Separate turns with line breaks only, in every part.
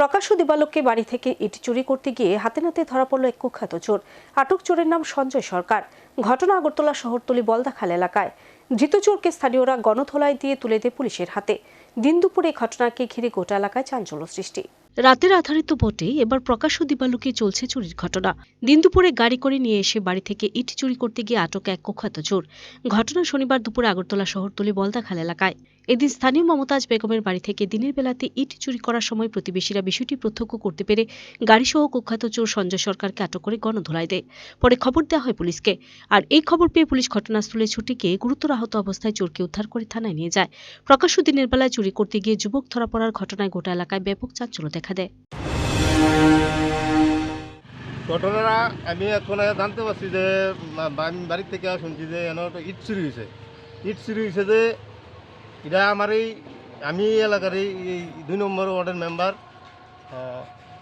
প্রকাশ্য দিবালোককে বাড়ি থেকে ইট চুরি করতে গিয়ে হাতে নাতে ধরা পড়ল এক কুখ্যাত চোর। আটক চোরের নাম সঞ্জয় সরকার। ঘটনা আগরতলা শহরতলি বলদাখাল এলাকায়। ধৃত চোরকে স্থানীয়রা গণধোলাই দিয়ে তুলে দেয় পুলিশের হাতে। দিন দুপুরে ঘটনাকে ঘিরে গোটা এলাকায় চাঞ্চল্য সৃষ্টি। রাতের আধারিত বটে, এবার প্রকাশ্য দিবালুকে চলছে চুরির ঘটনা। দিন দুপুরে গাড়ি করে নিয়ে এসে বাড়ি থেকে ইট চুরি করতে গিয়ে আটক এক কুখ্যাত চোর। ঘটনা শনিবার দুপুরে আগরতলা শহরতলি বলদাখাল এলাকায়। এদিন স্থানীয় মমতাজ বেগমের বাড়ি থেকে দিনের বেলাতে ইট চুরি করার সময় প্রতিবেশীরা বিষয়টি প্রত্যক্ষ করতে পেরে গাড়িসহ কুখ্যাত চোর সঞ্জয় সরকারকে আটক করে গণধোলাই দেয়। পরে খবর দেওয়া হয় পুলিশকে। আর এই খবর পেয়ে পুলিশ ঘটনাস্থলে ছুটে গিয়ে গুরুতর আহত অবস্থায় চোরকে উদ্ধার করে থানায় নিয়ে যায়। প্রকাশ্য দিনের বেলায় চুরি করতে গিয়ে যুবক ধরা পড়ার ঘটনায় গোটা এলাকায় ব্যাপক চাঞ্চল্য দেখা দেয়।
ঘটনাটা আমি এখন জানতে পারছি যে বাড়ির থেকে শুনছি যে ইট চুরি হয়েছে। ইট চুরি হয়েছে যে এটা আমার এই আমি এলাকার এই এই দুই নম্বর ওয়ার্ডের মেম্বার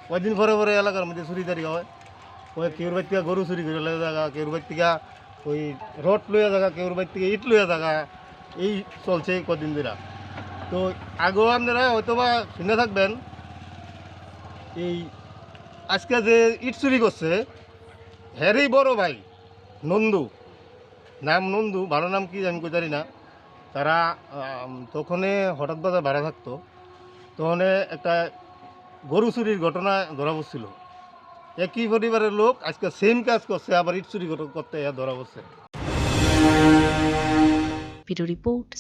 কয়েকদিন পরে পরে এলাকার মধ্যে চুরি তারি হয়। ওই কেউর বাড়ি থেকে গরু চুরি করে লয়ে জায়গা কেউর থেকে ওই রড লইয়া জায়গা কেউর বাড়ি থেকে ইট লইয়া জায়গা এই চলছে কদিন ধরে। তো আগেও আপনারা হয়তো বা শুনে থাকবেন, এই আজকে যে ইট চুরি করছে হ্যারই বড় ভাই, নন্দু। নাম নন্দু, ভালো নাম কি আমি কই জানি না। তারা তখনই হঠাৎ বাজার ভাড়া থাকতো। তখন একটা গরু চুরির ঘটনা ধরা পড়ছিল। একই পরিবারের লোক আজকে সেম কাজ করছে, আবার ইট চুরি কর- করতে ধরা পড়ছে।
রিপোর্ট